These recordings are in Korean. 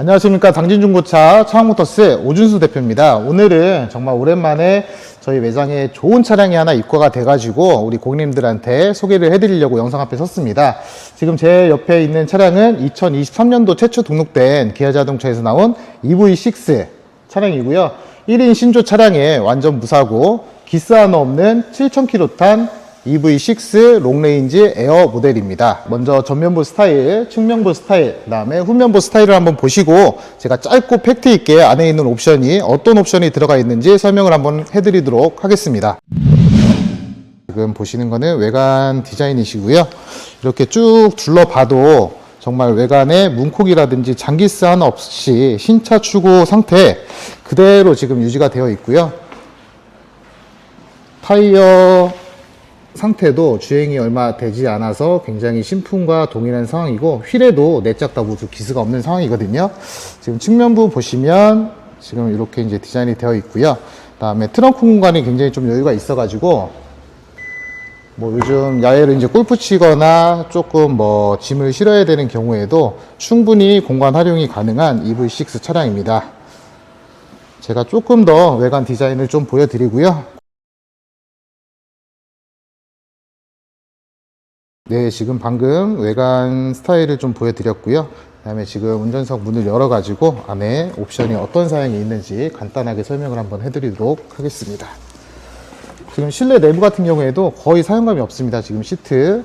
안녕하십니까 당진중고차 차항모터스 오준수 대표입니다. 오늘은 정말 오랜만에 저희 매장에 좋은 차량이 하나 입고가 돼가지고 우리 고객님들한테 소개를 해드리려고 영상 앞에 섰습니다. 지금 제 옆에 있는 차량은 2023년도 최초 등록된 기아자동차에서 나온 EV6 차량이고요. 1인 신조 차량에 완전 무사고 기스 하나 없는 7,000km 탄 EV6 롱레인지 에어 모델입니다. 먼저 전면부 스타일, 측면부 스타일, 그 다음에 후면부 스타일을 한번 보시고 제가 짧고 팩트 있게 안에 있는 옵션이 어떤 옵션이 들어가 있는지 설명을 한번 해드리도록 하겠습니다. 지금 보시는 거는 외관 디자인이시고요. 이렇게 쭉 둘러봐도 정말 외관에 문콕이라든지 장기스 하나 없이 신차 출고 상태 그대로 지금 유지가 되어 있고요. 타이어 상태도 주행이 얼마 되지 않아서 굉장히 신품과 동일한 상황이고 휠에도 내짝 다부수 기스가 없는 상황이거든요. 지금 측면부 보시면 지금 이렇게 이제 디자인이 되어 있고요. 그다음에 트렁크 공간이 굉장히 좀 여유가 있어 가지고 뭐 요즘 야외로 이제 골프 치거나 조금 뭐 짐을 실어야 되는 경우에도 충분히 공간 활용이 가능한 EV6 차량입니다. 제가 조금 더 외관 디자인을 좀 보여드리고요. 네, 지금 방금 외관 스타일을 좀 보여드렸고요. 그 다음에 지금 운전석 문을 열어가지고 안에 옵션이 어떤 사양이 있는지 간단하게 설명을 한번 해드리도록 하겠습니다. 지금 실내 내부 같은 경우에도 거의 사용감이 없습니다. 지금 시트.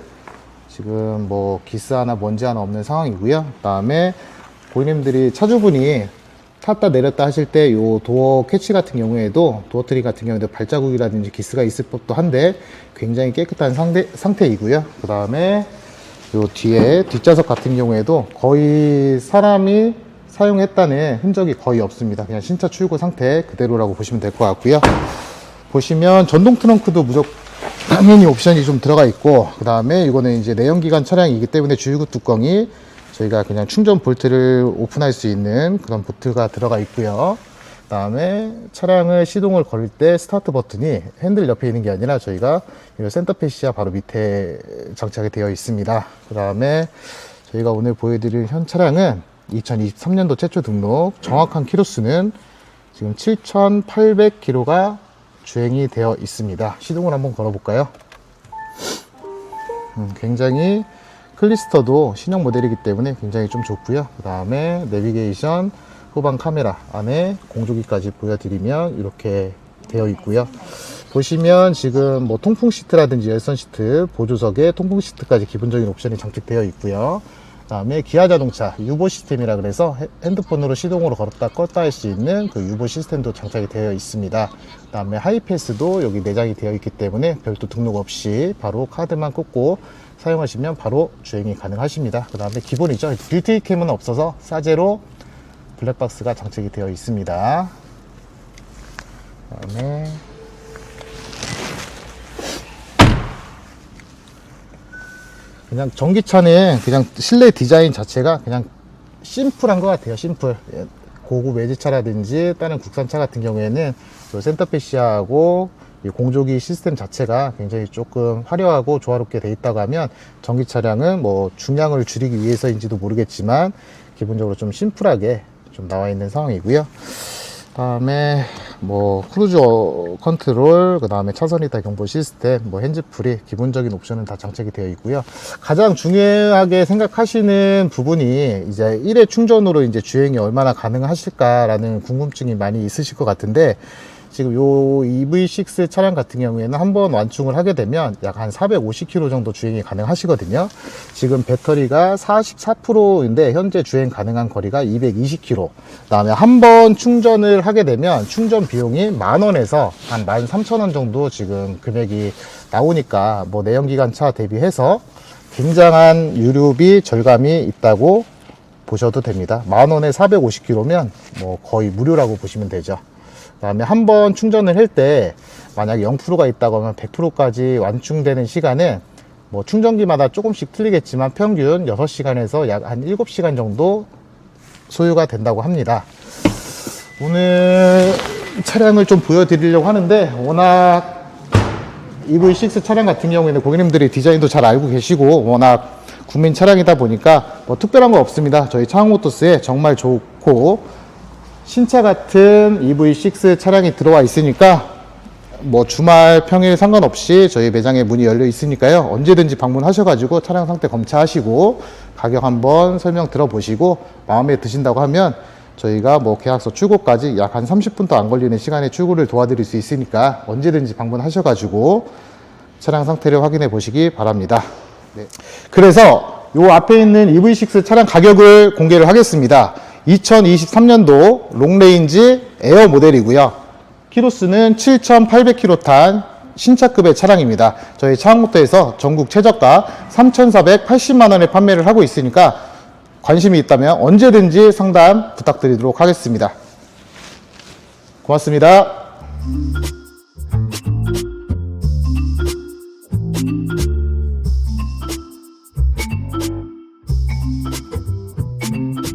지금 뭐 기스 하나 먼지 하나 없는 상황이고요. 그 다음에 고객님들이 차주분이 탔다 내렸다 하실 때요 도어 캐치 같은 경우에도 도어 트리 같은 경우에도 발자국이라든지 기스가 있을 법도 한데 굉장히 깨끗한 상태, 상태이고요. 그 다음에 요 뒤에 뒷좌석 같은 경우에도 거의 사람이 사용했다는 흔적이 거의 없습니다. 그냥 신차 출고 상태 그대로라고 보시면 될 것 같고요. 보시면 전동 트렁크도 무조건 당연히 옵션이 좀 들어가 있고 그 다음에 이거는 이제 내연기관 차량이기 때문에 주유구 뚜껑이 저희가 그냥 충전 볼트를 오픈할 수 있는 그런 보트가 들어가 있고요. 그 다음에 차량을 시동을 걸 때 스타트 버튼이 핸들 옆에 있는 게 아니라 저희가 이 센터 패시아 바로 밑에 장착이 되어 있습니다. 그 다음에 저희가 오늘 보여드릴 현 차량은 2023년도 최초 등록 정확한 키로수는 지금 7,800km가 주행이 되어 있습니다. 시동을 한번 걸어볼까요? 음, 굉장히 클리스터도 신형 모델이기 때문에 굉장히 좀 좋고요. 그 다음에 내비게이션, 후방 카메라 안에 공조기까지 보여드리면 이렇게 되어 있고요. 보시면 지금 뭐 통풍 시트라든지 열선 시트, 보조석에 통풍 시트까지 기본적인 옵션이 장착되어 있고요. 그 다음에 기아 자동차 유보 시스템이라 그래서 헤- 핸드폰으로 시동으로 걸었다 껐다 할 수 있는 그 유보 시스템도 장착이 되어 있습니다. 그 다음에 하이패스도 여기 내장이 되어 있기 때문에 별도 등록 없이 바로 카드만 꽂고 사용하시면 바로 주행이 가능하십니다. 그 다음에 기본이죠. 뷰티 캠은 없어서 사제로 블랙박스가 장착이 되어 있습니다. 그 다음에 그냥 전기차는 그냥 실내 디자인 자체가 그냥 심플한 것 같아요. 심플. 예, 고급 외제차라든지 다른 국산차 같은 경우에는 그 센터페시아하고 이 공조기 시스템 자체가 굉장히 조금 화려하고 조화롭게 돼 있다고 하면 전기 차량은 뭐 중량을 줄이기 위해서인지도 모르겠지만 기본적으로 좀 심플하게 좀 나와 있는 상황이고요. 다음에 뭐 크루즈 컨트롤, 그 다음에 차선 이탈 경보 시스템, 뭐 핸즈프리 기본적인 옵션은 다 장착이 되어 있고요. 가장 중요하게 생각하시는 부분이 이제 1회 충전으로 이제 주행이 얼마나 가능하실까 라는 궁금증이 많이 있으실 것 같은데 지금 요 EV6 차량 같은 경우에는 한 번 완충을 하게 되면 약 한 450km 정도 주행이 가능하시거든요. 지금 배터리가 44%인데 현재 주행 가능한 거리가 220km. 그다음에 한 번 충전을 하게 되면 충전 비용이 만 원에서 한 13,000원 정도 지금 금액이 나오니까 뭐 내연기관 차 대비해서 굉장한 유류비 절감이 있다고 보셔도 됩니다. 만 원에 450km면 뭐 거의 무료라고 보시면 되죠. 그다음에 한 번 충전을 할 때 만약에 0%가 있다고 하면 100%까지 완충되는 시간은 뭐 충전기마다 조금씩 틀리겠지만 평균 6시간에서 약 한 7시간 정도 소요가 된다고 합니다. 오늘 차량을 좀 보여드리려고 하는데 워낙 EV6 차량 같은 경우에는 고객님들이 디자인도 잘 알고 계시고 워낙 국민 차량이다 보니까 뭐 특별한 거 없습니다. 저희 차항모터스에 정말 좋고 신차 같은 EV6 차량이 들어와 있으니까 뭐 주말 평일 상관없이 저희 매장에 문이 열려 있으니까요. 언제든지 방문하셔가지고 차량 상태 검차하시고 가격 한번 설명 들어보시고 마음에 드신다고 하면 저희가 뭐 계약서 출고까지 약 한 30분도 안 걸리는 시간에 출고를 도와드릴 수 있으니까 언제든지 방문하셔가지고 차량 상태를 확인해 보시기 바랍니다. 네. 그래서 요 앞에 있는 EV6 차량 가격을 공개를 하겠습니다. 2023년도 롱레인지 에어 모델이고요. 키로수는 7,800km 탄 신차급의 차량입니다. 저희 차항모터에서 전국 최저가 3,480만 원에 판매를 하고 있으니까 관심이 있다면 언제든지 상담 부탁드리도록 하겠습니다. 고맙습니다.